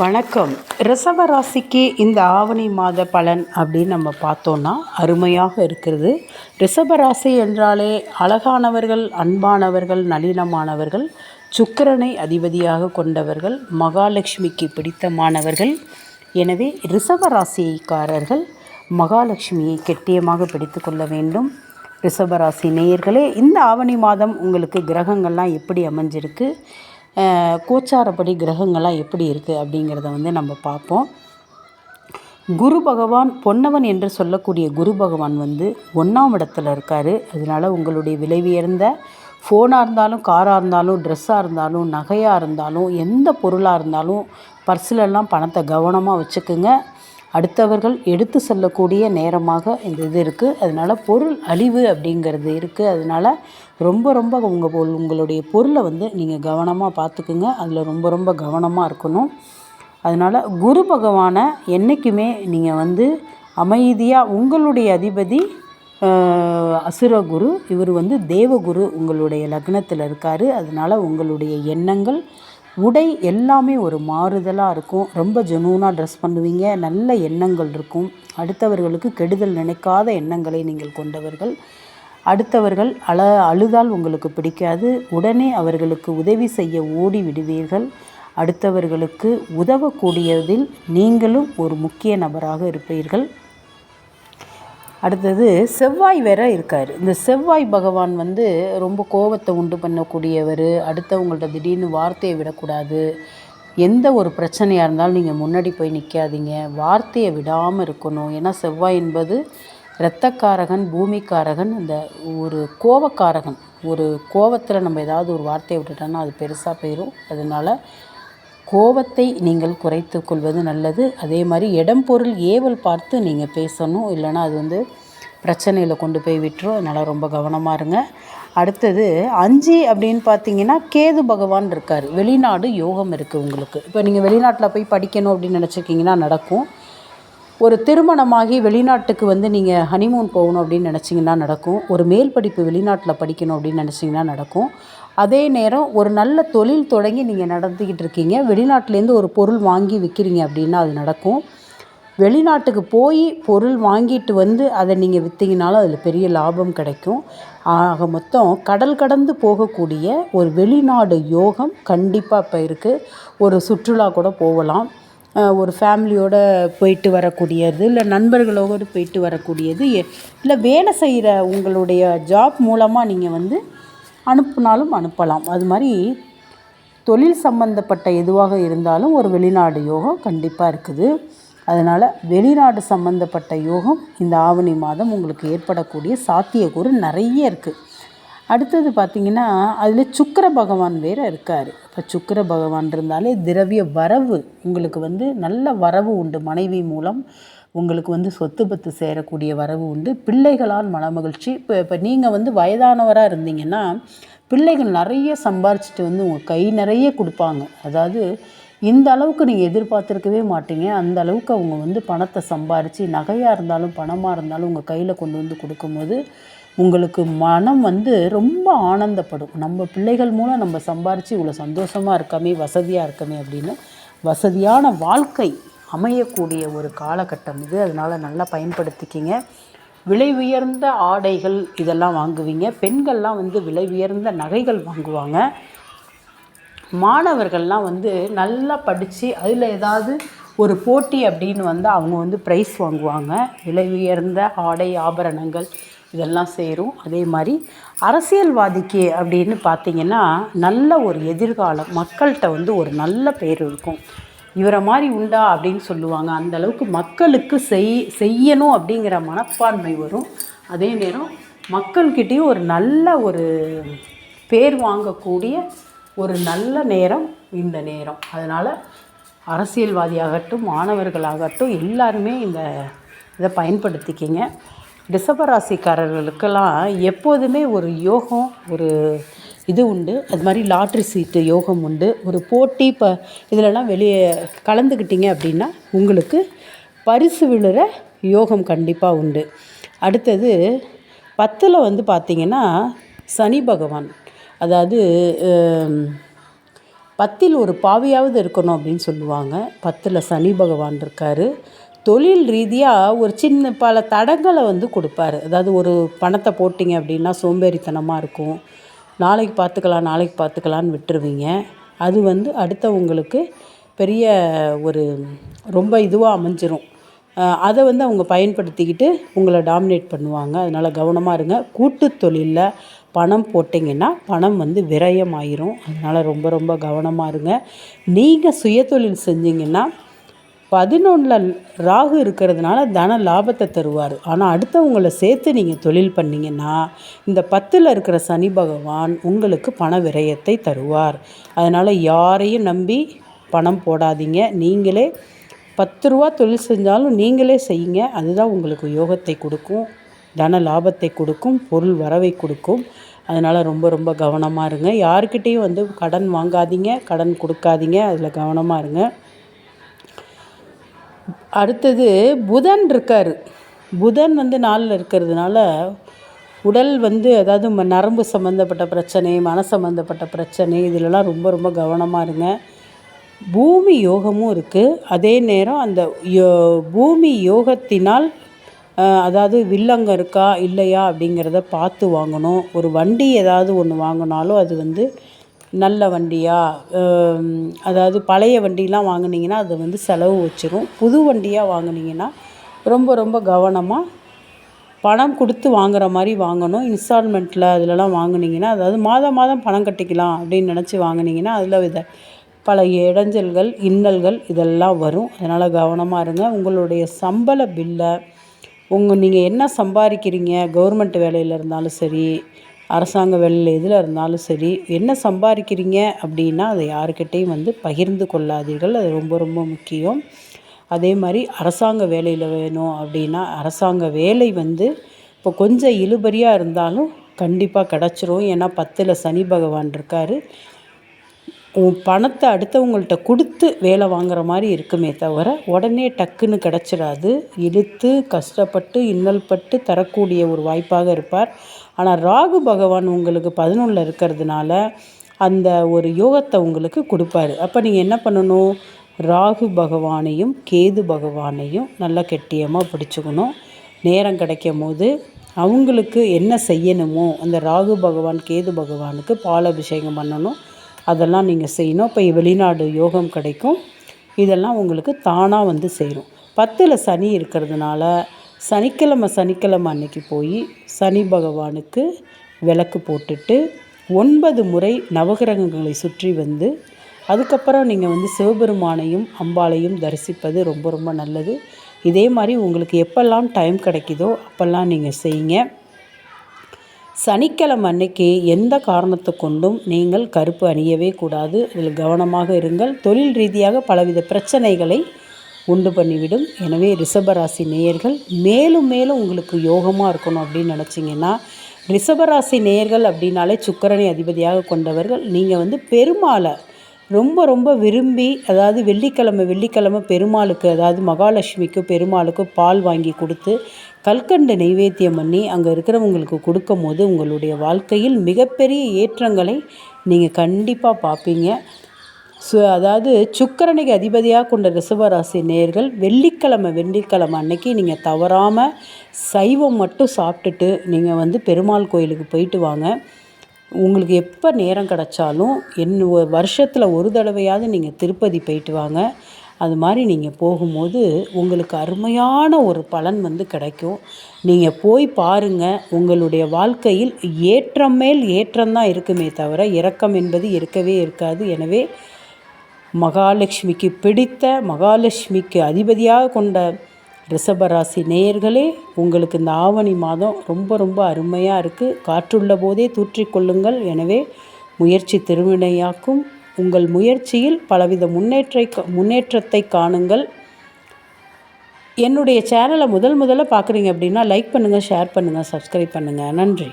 வணக்கம். ரிசவ ராசிக்கு இந்த ஆவணி மாத பலன் அப்படின்னு நம்ம பார்த்தோன்னா அருமையாக இருக்கிறது. ரிஷப ராசி என்றாலே அழகானவர்கள் அன்பானவர்கள் நளினமானவர்கள் சுக்கிரனை அதிபதியாக கொண்டவர்கள் மகாலட்சுமிக்கு பிடித்தமானவர்கள். எனவே ரிஷப ராசிக்காரர்கள் மகாலட்சுமியை கெட்டியமாக பிடித்து கொள்ள வேண்டும். ரிஷபராசி நேயர்களே இந்த ஆவணி மாதம் உங்களுக்கு கிரகங்கள்லாம் எப்படி அமைஞ்சிருக்கு? கோச்சாரப்படி கிரகங்கள்லாம் எப்படி இருக்குது அப்படிங்கிறத வந்து நம்ம பார்ப்போம். குரு பகவான் பொன்னவன் என்று சொல்லக்கூடிய குரு பகவான் வந்து ஒன்றாம் இடத்துல இருக்கார். அதனால் உங்களுடைய விலை உயர்ந்த ஃபோனாக இருந்தாலும் காராக இருந்தாலும் ட்ரெஸ்ஸாக இருந்தாலும் நகையாக இருந்தாலும் எந்த பொருளாக இருந்தாலும் பர்ஸிலெல்லாம் பணத்தை கவனமாக வச்சுக்குங்க. அடுத்தவர்கள் எடுத்து செல்லக்கூடிய நேரமாக இந்த இது இருக்குது அதனால் பொருள் அழிவு அப்படிங்கிறது இருக்குது அதனால் ரொம்ப ரொம்ப உங்கள் பொருள் உங்களுடைய பொருளை வந்து நீங்கள் கவனமாக பார்த்துக்குங்க அதில் ரொம்ப ரொம்ப கவனமாக இருக்கணும். அதனால் குரு பகவானை என்றைக்குமே நீங்கள் வந்து அமைதியாக உங்களுடைய அதிபதி அசுரகுரு இவர் வந்து தேவகுரு உங்களுடைய லக்னத்தில் இருக்கார். அதனால் உங்களுடைய எண்ணங்கள் உடை எல்லாமே ஒரு மாறுதலாக இருக்கும். ரொம்ப ஜெனூனாக ட்ரெஸ் பண்ணுவீங்க. நல்ல எண்ணங்கள் இருக்கும். அடுத்தவர்களுக்கு கெடுதல் நினைக்காத எண்ணங்களை நீங்கள் கொண்டவர்கள். அடுத்தவர்கள் அழ அழுதால் உங்களுக்கு பிடிக்காது. உடனே அவர்களுக்கு உதவி செய்ய ஓடி விடுவீர்கள். அடுத்தவர்களுக்கு உதவக்கூடியதில் நீங்களும் ஒரு முக்கிய நபராக இருப்பீர்கள். அடுத்தது செவ்வாய் வேற இருக்கார். இந்த செவ்வாய் பகவான் வந்து ரொம்ப கோபத்தை உண்டு பண்ணக்கூடியவர் அடுத்தவங்கள்ட்ட திடீர்னு வார்த்தையை விடக்கூடாது. எந்த ஒரு பிரச்சனையாக இருந்தாலும் நீங்கள் முன்னாடி போய் நிற்காதீங்க வார்த்தையை விடாமல் இருக்கணும். ஏன்னா செவ்வாய் என்பது இரத்தக்காரகன் பூமிக்காரகன் இந்த ஒரு கோபக்காரகன். ஒரு கோபத்தில் நம்ம ஏதாவது ஒரு வார்த்தையை விட்டுட்டோன்னா அது பெருசாக போயிடும் அதனால் கோபத்தை நீங்கள் குறைத்து கொள்வது நல்லது. அதே மாதிரி இடம் பொருள் ஏவல் பார்த்து நீங்கள் பேசணும். இல்லைன்னா அது வந்து பிரச்சனையில் கொண்டு போய் விட்டுரும். அதனால் ரொம்ப கவனமாக இருங்க. அடுத்தது அஞ்சு அப்படின்னு பார்த்தீங்கன்னா கேது பகவான் இருக்கார். வெளிநாடு யோகம் இருக்குது உங்களுக்கு. இப்போ நீங்கள் வெளிநாட்டில் போய் படிக்கணும் அப்படின்னு நினச்சிருக்கீங்கன்னா நடக்கும். ஒரு திருமணமாகி வெளிநாட்டுக்கு வந்து நீங்கள் ஹனிமூன் போகணும் அப்படின்னு நினச்சிங்கன்னா நடக்கும். ஒரு மேல் படிப்பு வெளிநாட்டில் படிக்கணும் அப்படின்னு நினச்சிங்கன்னா நடக்கும். அதே நேரம் ஒரு நல்ல தொழில் தொடங்கி நீங்கள் நடந்துக்கிட்டு இருக்கீங்க. வெளிநாட்டிலேருந்து ஒரு பொருள் வாங்கி விற்கிறீங்க அப்படின்னா அது நடக்கும். வெளிநாட்டுக்கு போய் பொருள் வாங்கிட்டு வந்து அதை நீங்கள் விற்றீங்கனாலும் அதில் பெரிய லாபம் கிடைக்கும். ஆக மொத்தம் கடல் கடந்து போகக்கூடிய ஒரு வெளிநாடு யோகம் கண்டிப்பாக இப்போ இருக்குது ஒரு சுற்றுலா கூட போகலாம். ஒரு ஃபேமிலியோடு போயிட்டு வரக்கூடியது இல்லை நண்பர்களோடு போயிட்டு வரக்கூடியது இல்லை வேலை செய்கிற உங்களுடைய ஜாப் மூலமாக நீங்கள் வந்து அனுப்புனாலும் அனுப்பலாம். அது மாதிரி தொழில் சம்பந்தப்பட்ட எதுவாக இருந்தாலும் ஒரு வெளிநாடு யோகம் கண்டிப்பாக இருக்குது. அதனால் வெளிநாடு சம்பந்தப்பட்ட யோகம் இந்த ஆவணி மாதம் உங்களுக்கு ஏற்படக்கூடிய சாத்தியக்கூறு நிறைய இருக்குது அடுத்தது பார்த்திங்கன்னா அதில் சுக்கர பகவான் வேறு இருக்கார். இப்போ சுக்கிர பகவான் இருந்தாலே திரவிய வரவு உங்களுக்கு வந்து நல்ல வரவு உண்டு. மனைவி மூலம் உங்களுக்கு வந்து சொத்து பத்து சேரக்கூடிய வரவு உண்டு. பிள்ளைகளால் மனமகிழ்ச்சி. இப்போ இப்போ நீங்கள் வந்து வயதானவராக இருந்தீங்கன்னா பிள்ளைகள் நிறைய சம்பாரிச்சிட்டு வந்து உங்கள் கை நிறைய கொடுப்பாங்க. அதாவது இந்த அளவுக்கு நீங்கள் எதிர்பார்த்துருக்கவே மாட்டீங்க. அந்த அளவுக்கு அவங்க வந்து பணத்தை சம்பாரித்து நகையாக இருந்தாலும் பணமாக இருந்தாலும் உங்கள் கையில் கொண்டு வந்து கொடுக்கும்போது உங்களுக்கு மனம் வந்து ரொம்ப ஆனந்தப்படும். நம்ம பிள்ளைகள் மூலம் நம்ம சம்பாரித்து இவ்வளோ சந்தோஷமாக இருக்கமே வசதியாக இருக்கமே அப்படின்னு வசதியான வாழ்க்கை அமையக்கூடிய ஒரு காலகட்டம் இது. அதனால் நல்லா பயன்படுத்திக்கிங்க. விலை உயர்ந்த ஆடைகள் இதெல்லாம் வாங்குவீங்க. பெண்கள்லாம் வந்து விலை உயர்ந்த நகைகள் வாங்குவாங்க. மாணவர்கள்லாம் வந்து நல்லா படித்து அதில் ஏதாவது ஒரு போட்டி அப்படின்னு வந்து அவங்க வந்து ப்ரைஸ் வாங்குவாங்க. விலை உயர்ந்த ஆடை ஆபரணங்கள் இதெல்லாம் சேரும். அதே மாதிரி அரசியல்வாதிக்கு அப்படின்னு பார்த்தீங்கன்னா நல்ல ஒரு எதிர்காலம். மக்கள்கிட்ட வந்து ஒரு நல்ல பேர் இருக்கும். இவரை மாதிரி உண்டா அப்படின்னு சொல்லுவாங்க. அந்த அளவுக்கு மக்களுக்கு செய் செய்யணும் அப்படிங்கிற மனப்பான்மை வரும். அதே நேரம் மக்கள்கிட்டேயும் ஒரு நல்ல ஒரு பேர் வாங்கக்கூடிய ஒரு நல்ல நேரம் இந்த நேரம். அதனால் அரசியல்வாதியாகட்டும் மாணவர்களாகட்டும் எல்லாருமே இந்த இதை பயன்படுத்திக்கிங்க. ரிஷபராசிக்காரர்களுக்கெல்லாம் எப்போதுமே ஒரு யோகம் ஒரு இது உண்டு. அது மாதிரி லாட்ரி சீட்டு யோகம் உண்டு. ஒரு போட்டி இப்போ இதிலலாம் வெளியே கலந்துக்கிட்டீங்க அப்படின்னா உங்களுக்கு பரிசு விழுற யோகம் கண்டிப்பாக உண்டு. அடுத்தது பத்தில் வந்து பார்த்திங்கன்னா சனி பகவான். அதாவது பத்தில் ஒரு பாவியாவது இருக்கணும் அப்படின்னு சொல்லுவாங்க. பத்தில் சனி பகவான் இருக்கார். தொழில் ரீதியாக ஒரு சின்ன பல தடங்களை வந்து கொடுப்பாரு. அதாவது ஒரு பணத்தை போட்டிங்க அப்படின்னா சோம்பேறித்தனமாக இருக்கும். நாளைக்கு பார்த்துக்கலாம் நாளைக்கு பார்த்துக்கலான்னு விட்டுருவீங்க. அது வந்து அடுத்தவங்களுக்கு பெரிய ஒரு ரொம்ப இதுவாக அமைஞ்சிரும். அதை வந்து அவங்க பயன்படுத்திக்கிட்டு உங்களை டாமினேட் பண்ணுவாங்க. அதனால் கவனமாக இருங்க. கூட்டு தொழிலில் பணம் போட்டிங்கன்னா பணம் வந்து விரயமாயிரும். அதனால் ரொம்ப ரொம்ப கவனமாக இருங்க. நீங்கள் சுயதொழில் செஞ்சிங்கன்னா பதினொன்றில் ராகு இருக்கிறதுனால தன லாபத்தை தருவார். ஆனால் அடுத்தவங்களை சேர்த்து நீங்கள் தொழில் பண்ணிங்கன்னா இந்த பத்தில் இருக்கிற சனி பகவான் உங்களுக்கு பண விரயத்தை தருவார். அதனால் யாரையும் நம்பி பணம் போடாதீங்க. நீங்களே பத்து ரூபா தொழில் செஞ்சாலும் நீங்களே செய்யுங்க. அதுதான் உங்களுக்கு யோகத்தை கொடுக்கும் தன லாபத்தை கொடுக்கும் பொருள் வரவை கொடுக்கும். அதனால் ரொம்ப ரொம்ப கவனமாக இருங்க. யாருக்கிட்டேயும் வந்து கடன் வாங்காதீங்க கடன் கொடுக்காதீங்க. அதில் கவனமாக இருங்க. அடுத்தது புதன் இருக்கார். புதன் வந்து நாளில் இருக்கிறதுனால உடல் வந்து அதாவது நரம்பு சம்மந்தப்பட்ட பிரச்சனை மன சம்மந்தப்பட்ட பிரச்சனை இதிலலாம் ரொம்ப ரொம்ப கவனமாக இருங்க. பூமி யோகமும் இருக்குது அதே நேரம் அந்த யோ பூமி யோகத்தினால் அதாவது வில்லங்கம் இருக்கா இல்லையா அப்படிங்கிறத பார்த்து வாங்கணும். ஒரு வண்டி ஏதாவது ஒன்று வாங்கினாலும் அது வந்து நல்ல வண்டியாக அதாவது பழைய வண்டிலாம் வாங்கினீங்கன்னா அது வந்து செலவு வச்சிரும். புது வண்டியாக வாங்கினீங்கன்னா ரொம்ப ரொம்ப கவனமாக பணம் கொடுத்து வாங்குற மாதிரி வாங்கணும். இன்ஸ்டால்மெண்ட்டில் அதிலலாம் வாங்கினீங்கன்னா அதாவது மாதம் மாதம் பணம் கட்டிக்கலாம் அப்படின்னு நினச்சி வாங்கினீங்கன்னா அதில் வித பல இடைஞ்சல்கள் இன்னல்கள் இதெல்லாம் வரும். அதனால் கவனமாக இருங்க. உங்களுடைய சம்பள பில்லை உங்கள் நீங்கள் என்ன சம்பாதிக்கிறீங்க? கவர்மெண்ட் வேலையில் இருந்தாலும் சரி அரசாங்க வேலையில் எதில் இருந்தாலும் சரி என்ன சம்பாதிக்கிறீங்க அப்படின்னா அதை யாருக்கிட்டேயும் வந்து பகிர்ந்து கொள்ளாதீர்கள். அது ரொம்ப ரொம்ப முக்கியம். அதே மாதிரி அரசாங்க வேலையில் வேணும் அப்படின்னா அரசாங்க வேலை வந்து இப்போ கொஞ்சம் இழுபறியாக இருந்தாலும் கண்டிப்பாக கிடச்சிரும். ஏன்னா பத்தில் சனி பகவான் இருக்கார். உன் பணத்தை அடுத்தவங்கள்ட்ட கொடுத்து வேலை வாங்குற மாதிரி இருக்குமே தவிர உடனே டக்குன்னு கிடச்சிடாது இழுத்து கஷ்டப்பட்டு இன்னல்பட்டு தரக்கூடிய ஒரு வாய்ப்பாக இருப்பார். ஆனால் ராகு பகவான் உங்களுக்கு பதினொன்றில் இருக்கிறதுனால அந்த ஒரு யோகத்தை உங்களுக்கு கொடுப்பாரு. அப்போ நீங்கள் என்ன பண்ணணும்? ராகு பகவானையும் கேது பகவானையும் நல்லா கெட்டியமாக பிடிச்சிக்கணும். நேரம் கிடைக்கும் போது அவங்களுக்கு என்ன செய்யணுமோ அந்த ராகு பகவான் கேது பகவானுக்கு பால் அபிஷேகம் பண்ணணும். அதெல்லாம் நீங்கள் செய்யணும். இப்போ வெளிநாடு யோகம் கிடைக்கும். இதெல்லாம் உங்களுக்கு தானாக வந்து சேரும். பத்தில் சனி இருக்கிறதுனால சனிக்கிழமை சனிக்கிழமை அன்னைக்கு போய் சனி பகவானுக்கு விளக்கு போட்டுட்டு ஒன்பது முறை நவகிரகங்களை சுற்றி வந்து அதுக்கப்புறம் நீங்கள் வந்து சிவபெருமானையும் அம்பாளையும் தரிசிப்பது ரொம்ப ரொம்ப நல்லது. இதே மாதிரி உங்களுக்கு எப்பெல்லாம் டைம் கிடைக்குதோ அப்போல்லாம் நீங்கள் செய்யுங்க. சனிக்கிழமை அன்னைக்கு எந்த காரணத்தை கொண்டும் நீங்கள் கருப்பு அணியவே கூடாது. அதில் கவனமாக இருங்கள். தொழில் ரீதியாக பலவித பிரச்சனைகளை உண்டு பண்ணிவிடும். எனவே ரிஷபராசி நேயர்கள் மேலும் மேலும் உங்களுக்கு யோகமாக இருக்கணும் அப்படின்னு நினச்சிங்கன்னா ரிஷபராசி நேயர்கள் அப்படின்னாலே சுக்கரனை அதிபதியாக கொண்டவர்கள். நீங்கள் வந்து பெருமாளை ரொம்ப ரொம்ப விரும்பி அதாவது வெள்ளிக்கிழமை வெள்ளிக்கிழமை பெருமாளுக்கு அதாவது மகாலட்சுமிக்கு பெருமாளுக்கு பால் வாங்கி கொடுத்து கல்கண்டு நைவேத்தியம் பண்ணி அங்கே இருக்கிறவங்களுக்கு கொடுக்கும் போது உங்களுடைய வாழ்க்கையில் மிகப்பெரிய ஏற்றங்களை நீங்கள் கண்டிப்பாக பார்ப்பீங்க. சு அதாவது சுக்கரனுக்கு அதிபதியாக கொண்ட ரிசவராசி நேர்கள் வெள்ளிக்கிழமை வெள்ளிக்கிழமை அன்னைக்கு நீங்கள் தவறாமல் சைவம் மட்டும் சாப்பிட்டுட்டு நீங்கள் வந்து பெருமாள் கோயிலுக்கு போயிட்டு வாங்க. உங்களுக்கு எப்போ நேரம் கிடச்சாலும் என் வருஷத்தில் ஒரு தடவையாவது நீங்கள் திருப்பதி போயிட்டு வாங்க. அது மாதிரி நீங்கள் போகும்போது உங்களுக்கு அருமையான ஒரு பலன் வந்து கிடைக்கும். நீங்கள் போய் பாருங்கள் உங்களுடைய வாழ்க்கையில் ஏற்றம் மேல் ஏற்றம்தான் இருக்குமே தவிர இறக்கம் என்பது இருக்கவே இருக்காது. எனவே மகாலட்சுமிக்கு பிடித்த மகாலட்சுமிக்கு அதிபதியாக கொண்ட ரிஷபராசி நேயர்களே உங்களுக்கு இந்த ஆவணி மாதம் ரொம்ப ரொம்ப அருமையாக இருக்குது காற்றுள்ள போதே தூற்றிக்கொள்ளுங்கள் எனவே முயற்சி திருவினையாக்கும். உங்கள் முயற்சியில் பலவித முன்னேற்றை முன்னேற்றத்தை காணுங்கள். என்னுடைய சேனலை முதல் முதல்ல பார்க்குறீங்க அப்படின்னா லைக் பண்ணுங்கள் ஷேர் பண்ணுங்கள் சப்ஸ்கிரைப் பண்ணுங்கள் நன்றி.